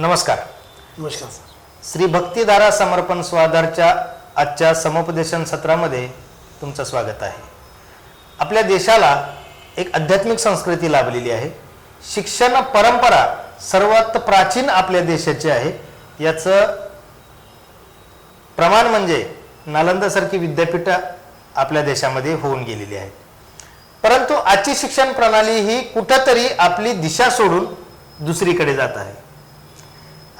नमस्कार. नमस्कार सर. श्री भक्तिधारा समर्पण स्वाधारच्या आजच्या समुपदेशन सत्रामध्ये तुमचं स्वागत आहे. आपल्या देशाला एक आध्यात्मिक संस्कृती लाभलेली आहे. शिक्षण परंपरा सर्वात प्राचीन आपल्या देशाची आहे. याचं प्रमाण म्हणजे नालंदासारखी विद्यापीठं आपल्या देशामध्ये होऊन गेलेली आहेत परंतु आजची शिक्षण प्रणाली ही कुठंतरी आपली दिशा सोडून दुसरीकडे जात आहे.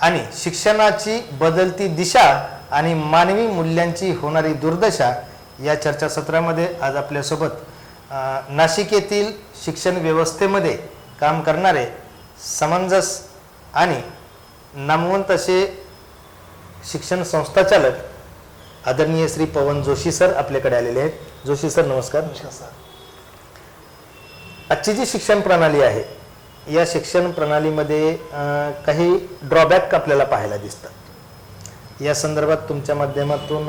आणि शिक्षणाची बदलती दिशा आणि मानवी मूल्यांची होणारी दुर्दशा या चर्चासत्रामध्ये आज आपल्यासोबत नाशिक येथील शिक्षण व्यवस्थेमध्ये काम करणारे समंजस आणि नामवंत असे शिक्षण संस्थाचालक आदरणीय श्री पवन जोशी सर आपल्याकडे आलेले आहेत. जोशी सर नमस्कार. नमस्कार सर. आजची जी शिक्षण प्रणाली आहे या शिक्षण प्रणालीमध्ये काही ड्रॉबॅक आपल्याला पाहायला दिसतात. या संदर्भात तुमच्या माध्यमातून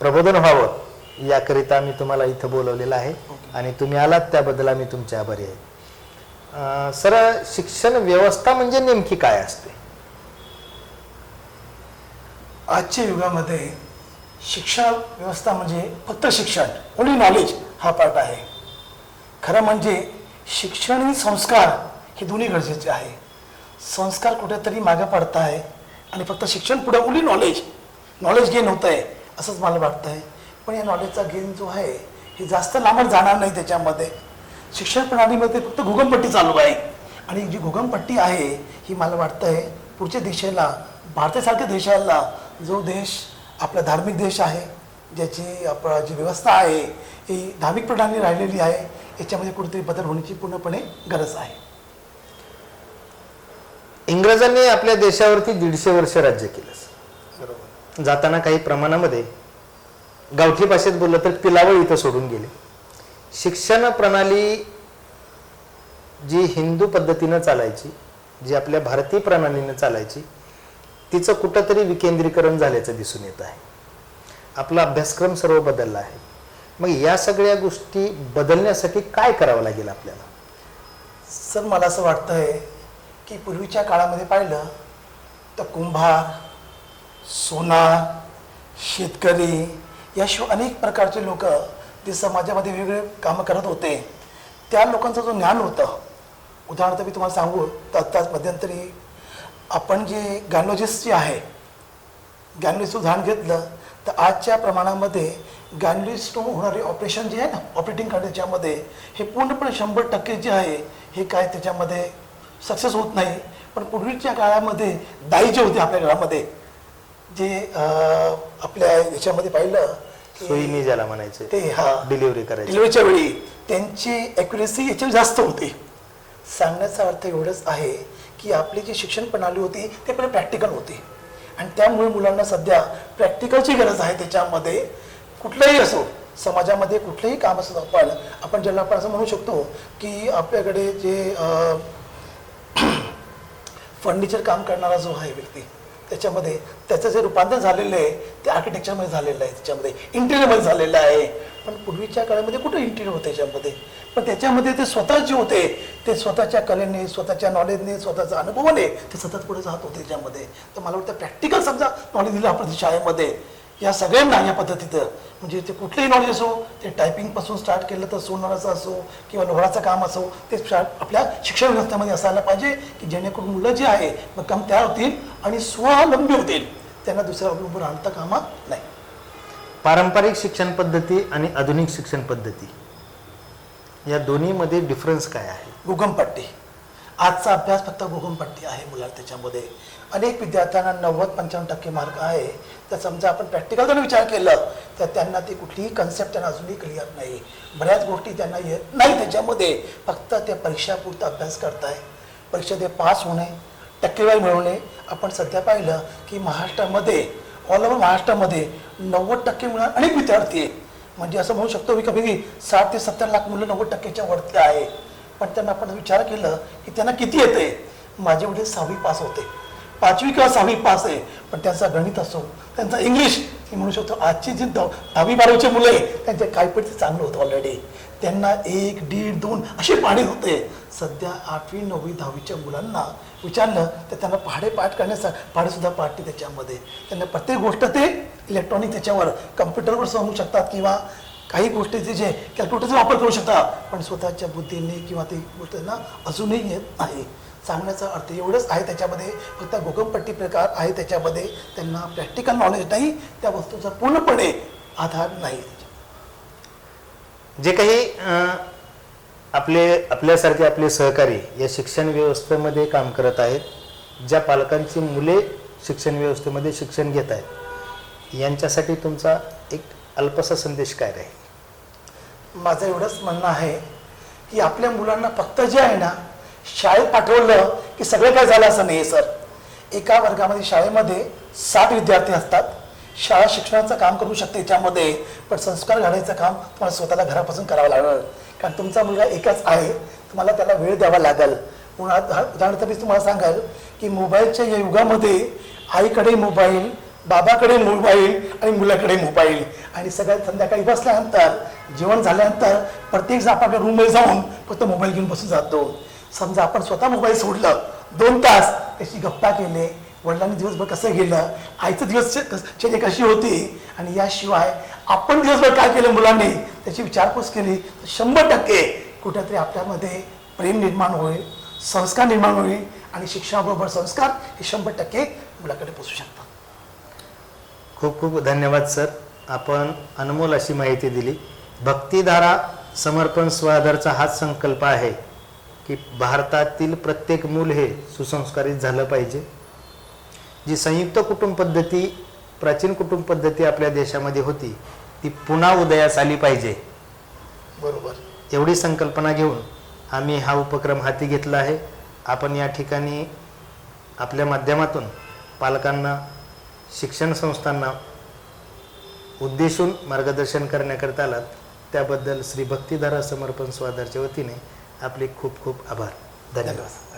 प्रबोधन व्हावं याकरिता मी तुम्हाला इथं बोलवलेलं आहे आणि तुम्ही आलात त्याबद्दल आम्ही तुमचे आभारी आहे. सर शिक्षण व्यवस्था म्हणजे नेमकी काय असते? आजच्या युगामध्ये शिक्षण व्यवस्था म्हणजे फक्त शिक्षण ओनली नॉलेज हा पार्ट आहे. खरं म्हणजे शिक्षण आणि संस्कार हे दोन्ही गरजेचे आहे. संस्कार कुठेतरी मागे पडत आहे आणि फक्त शिक्षण पुढे उली नॉलेज नॉलेज गेन होत आहे असंच मला वाटतं आहे पण या नॉलेजचा गेन जो आहे हे जास्त लांबच जाणार नाही त्याच्यामध्ये. शिक्षण प्रणालीमध्ये फक्त घुगमपट्टी चालू आहे. आणि जी घुगमपट्टी आहे ही मला वाटतं आहे पुढच्या दिशेला भारतासारख्या देशाला जो देश आपला धार्मिक देश आहे ज्याची आपला जी व्यवस्था आहे ही धार्मिक प्रणाली राहिलेली आहे याच्यामध्ये कुठेतरी बदल होण्याची पूर्णपणे गरज आहे. इंग्रजांनी आपल्या देशावरती दीडशे वर्ष राज्य केलं. बरोबर. जाताना काही प्रमाणामध्ये गावठी भाषेत बोललं तर पिलावळ इथं सोडून गेले. शिक्षण प्रणाली जी हिंदू पद्धतीनं चालायची जी आपल्या भारतीय प्रणालीनं चालायची तिचं कुठंतरी विकेंद्रीकरण झाल्याचं दिसून येत आहे. आपला अभ्यासक्रम सर्व बदलला आहे. मग या सगळ्या गोष्टी बदलण्यासाठी काय करावं लागेल आपल्याला? सर मला असं वाटतं आहे की पूर्वीच्या काळामध्ये पाहिलं तर कुंभार सोनार शेतकरी याशिवाय अनेक प्रकारचे लोक जे समाजामध्ये वेगवेगळे कामं करत होते त्या लोकांचं जो ज्ञान होतं. उदाहरणार्थ मी तुम्हाला सांगू तर आत्ताच मध्यंतरी आपण जे गॅनोजिस्ट जे आहे गॅनलिस्ट उदाहरण घेतलं तर आजच्या प्रमाणामध्ये गॅनलिस्ट होणारे ऑपरेशन जे आहे ना ऑपरेटिंग त्याच्यामध्ये हे पूर्णपणे शंभर टक्के जे आहे हे काय त्याच्यामध्ये सक्सेस होत नाही. पण पूर्वीच्या काळामध्ये दाई जे होते आपल्या घरामध्ये. जे आपल्या याच्यामध्ये पाहिलं सोयीने ज्याला म्हणायचे ते हा डिलिव्हरी करायची. डिलिव्हरीच्या वेळी त्यांची ॲक्युरेसी याच्यावर जास्त होती. सांगण्याचा अर्थ एवढंच आहे की आपली जी शिक्षण प्रणाली होती ते पण प्रॅक्टिकल होती. आणि त्यामुळे मुलांना सध्या प्रॅक्टिकलची गरज आहे त्याच्यामध्ये. कुठलंही असो समाजामध्ये कुठलंही काम असो आपण आपण ज्याला आपण असं म्हणू शकतो की आपल्याकडे जे फर्निचर काम करणारा जो आहे व्यक्ती त्याच्यामध्ये त्याचं जे रूपांतर झालेलं आहे ते आर्किटेक्चरमध्ये झालेलं आहे त्याच्यामध्ये इंटिरियरमध्ये झालेलं आहे. पण पूर्वीच्या काळामध्ये कुठं इंटिरियर होतं त्याच्यामध्ये पण त्याच्यामध्ये ते स्वतः जे होते ते स्वतःच्या कलेने स्वतःच्या नॉलेजने स्वतःच्या अनुभवाने ते सतत पुढे जात होते त्याच्यामध्ये तर मला वाटतं प्रॅक्टिकल समजा नॉलेज दिलं आपण शाळेमध्ये या सगळ्यांना या पद्धतीचं. म्हणजे ते कुठलंही नॉलेज असो ते टायपिंगपासून स्टार्ट केलं तर सोनाराचं असो किंवा लोहाराचं काम असो ते शा- आपल्या शिक्षण व्यवस्थेमध्ये असायला पाहिजे की जेणेकरून मुलं जे आहे मग काम तयार होतील आणि स्वावलंबी होतील. त्यांना दुसऱ्या अवलंबून आणता कामा नाही. पारंपरिक शिक्षण पद्धती आणि आधुनिक शिक्षण पद्धती. या दोन्हीमध्ये डिफरन्स काय आहे? भूगमपट्टी आजचा अभ्यास फक्त भूगमपट्टी आहे मुलाला त्याच्यामध्ये. अनेक विद्यार्थ्यांना नव्वद पंच्याण्णव टक्के मार्क आहे. तर समजा आपण प्रॅक्टिकल जर विचार केलं तर त्यांना ती कुठलीही कन्सेप्ट त्यांना अजूनही क्लिअर नाही. बऱ्याच गोष्टी त्यांना येत नाही त्याच्यामध्ये. फक्त ते परीक्षापुरता अभ्यास करताय. परीक्षेत पास होणे टक्केवारी मिळवणे. आपण सध्या पाहिलं की महाराष्ट्रामध्ये ऑल ओव्हर महाराष्ट्रामध्ये नव्वद टक्के मिळणार अनेक विद्यार्थी आहे म्हणजे असं म्हणू शकतो की कमी साठ ते सत्तर लाख मुलं नव्वद टक्क्याच्या वरती आहे. पण त्यांना आपण विचार केलं की त्यांना किती येते माझे वडील सहावी पास होते. पाचवी किंवा सहावी पास आहे. पण त्यांचा गणित असो त्यांचा इंग्लिश हे म्हणू शकतो आजची जी दहावी बारावीची मुलं आहे त्यांचे काय ते चांगलं होतं ऑलरेडी त्यांना एक दीड दोन असे पाढे होते. सध्या आठवी नववी दहावीच्या मुलांना विचारलं तर त्यांना पहाडे पाठ करण्याचा पाढेसुद्धा पाठते त्याच्यामध्ये. त्यांना प्रत्येक गोष्ट ते इलेक्ट्रॉनिक त्याच्यावर कम्प्युटरवर सांगू शकतात किंवा काही गोष्टीचे जे कॅल्क्युलेटरचा वापर करू शकता पण स्वतःच्या बुद्धीने किंवा ती गोष्ट ना अजूनही येत नाही सांगण्याचा अर्थ एवढंच आहे त्याच्यामध्ये फक्त गोगमपट्टी प्रकार आहे त्याच्यामध्ये त्यांना प्रॅक्टिकल नॉलेज नाही त्या वस्तूचा पूर्णपणे आधार नाही. जे काही आपले आपल्यासारखे आपले सहकारी या शिक्षण व्यवस्थेमध्ये काम करत आहेत ज्या पालकांची मुले शिक्षण व्यवस्थेमध्ये शिक्षण घेत आहेत यांच्यासाठी तुमचा एक अल्पसा संदेश काय राहील? माझं एवढंच म्हणणं आहे की आपल्या मुलांना फक्त जे आहे ना शाळेत पाठवलं की सगळं काय झालं असं नाही सर. एका वर्गामध्ये शाळेमध्ये साठ विद्यार्थी असतात. शाळा शिक्षणाचं काम करू शकते याच्यामध्ये पण संस्कार घालायचं काम तुम्हाला स्वतःला घरापासून करावं लागणार कारण तुमचा मुलगा एकच आहे तुम्हाला त्याला वेळ द्यावा लागेल. उन्हाळ्यात उदाहरणार्थ मी तुम्हाला सांगाल की मोबाईलच्या या युगामध्ये आईकडे मोबाईल बाबाकडे मोबाईल आणि मुलाकडे मोबाईल आणि सगळ्यात संध्याकाळी बसल्यानंतर जेवण झाल्यानंतर प्रत्येक जण आपापल्या रूममध्ये जाऊन फक्त मोबाईल घेऊन बसून जातो. समजा आपण स्वतः मोबाईल सोडलं दोन तास त्याची गप्पा केले वडिलांनी दिवसभर कसं गेलं आईचं दिवस चर्या कशी होती आणि याशिवाय आपण दिवसभर काय केलं मुलांनी त्याची विचारपूस केली तर शंभर टक्के कुठेतरी आपल्यामध्ये प्रेम निर्माण होईल संस्कार निर्माण होईल आणि शिक्षणाबरोबर संस्कार हे शंभर टक्के मुलाकडे पोचू शकतात. खूप खूप धन्यवाद सर. आपण अनमोल अशी माहिती दिली. भक्तिधारा समर्पण स्वाधारचा हाच संकल्प आहे की भारतातील प्रत्येक मूल हे सुसंस्कारित झालं पाहिजे. जी संयुक्त कुटुंब पद्धती प्राचीन कुटुंब पद्धती आपल्या देशामध्ये होती ती पुन्हा उदयास आली पाहिजे. बरोबर. एवढी संकल्पना घेऊन आम्ही हा उपक्रम हाती घेतला आहे. आपण या ठिकाणी आपल्या माध्यमातून पालकांना शिक्षण संस्थांना उद्देशून मार्गदर्शन करण्याकरता आलात त्याबद्दल श्री भक्तिधारा समर्पण स्वादारच्या वतीने आपले खूप खूप आभार. धन्यवाद धन्यवाद.